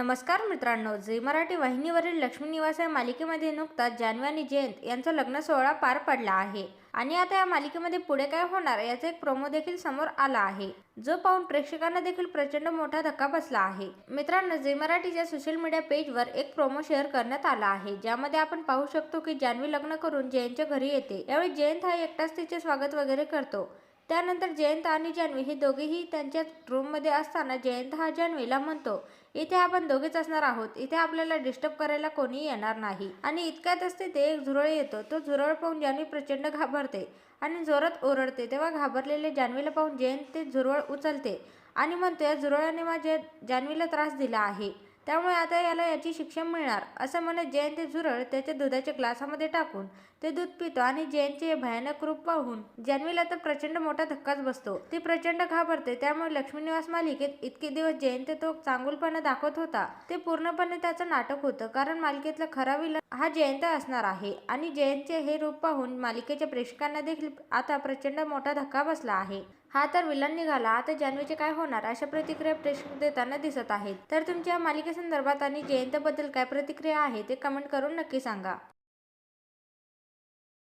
नमस्कार मित्रांनो झी मराठी वाहिनीवरील लक्ष्मी निवास या मालिकेमध्ये नुकताच जान्हवी आणि जयंत यांचा लग्न सोहळा पार पडला आहे. आणि आता या मालिकेमध्ये पुढे काय होणार याचा एक प्रोमो देखील समोर आला आहे. जो पाहून प्रेक्षकांना देखील प्रचंड मोठा धक्का बसला आहे. मित्रांनो झी मराठीच्या सोशल मीडिया पेजवर एक प्रोमो शेअर करण्यात आला आहे. ज्यामध्ये आपण पाहू शकतो की जान्हवी लग्न करून जयंतच्या घरी येते. यावेळी जयंत हा एकटाच तिचे स्वागत वगैरे करतो. त्यानंतर जयंत आणि जान्हवी हे दोघेही त्यांच्या रूममध्ये असताना जयंत हा जान्हवीला म्हणतो इथे आपण दोघेच असणार आहोत. इथे आपल्याला डिस्टर्ब करायला कोणी येणार नाही. आणि इतक्यात असते ते एक झुरळ येतो. तो झुरळ पाहून जान्हवी प्रचंड घाबरते आणि जोरात ओरडते. तेव्हा घाबरलेले जान्हवीला पाहून जयंत ते झुरळ उचलते आणि म्हणतो या झुरळाने माझ्या जान्हवीला त्रास दिला आहे. त्यामुळे आता याला याची शिक्षा मिळणार. असं म्हणत जयंत झुरळ त्याच्या दुधाच्या ग्लासामध्ये टाकून ते दूध पितो आणि जयंतचे हे भयानक रूप पाहून जान्हवीला तर प्रचंड मोठा धक्काच बसतो. ती प्रचंड घाबरते त्यामुळे लक्ष्मीनिवास मालिकेत इतके दिवस जयंत तो चांगुलपणा दाखवत होता. ते पूर्णपणे त्याचं नाटक होतं कारण मालिकेतला खरा विलन हा जयंत असणार आहे आणि जयंतचे हे रूप पाहून मालिकेच्या प्रेक्षकांना देखील आता प्रचंड मोठा धक्का बसला आहे. हा तर विलन निघाला. आता जान्हवीचे काय होणार? अशा प्रतिक्रिया प्रेक्षक देताना दिसत आहेत. तर तुमच्या मालिकेसंदर्भात आणि जयंतबद्दल काय प्रतिक्रिया आहे ते कमेंट करून नक्की सांगा.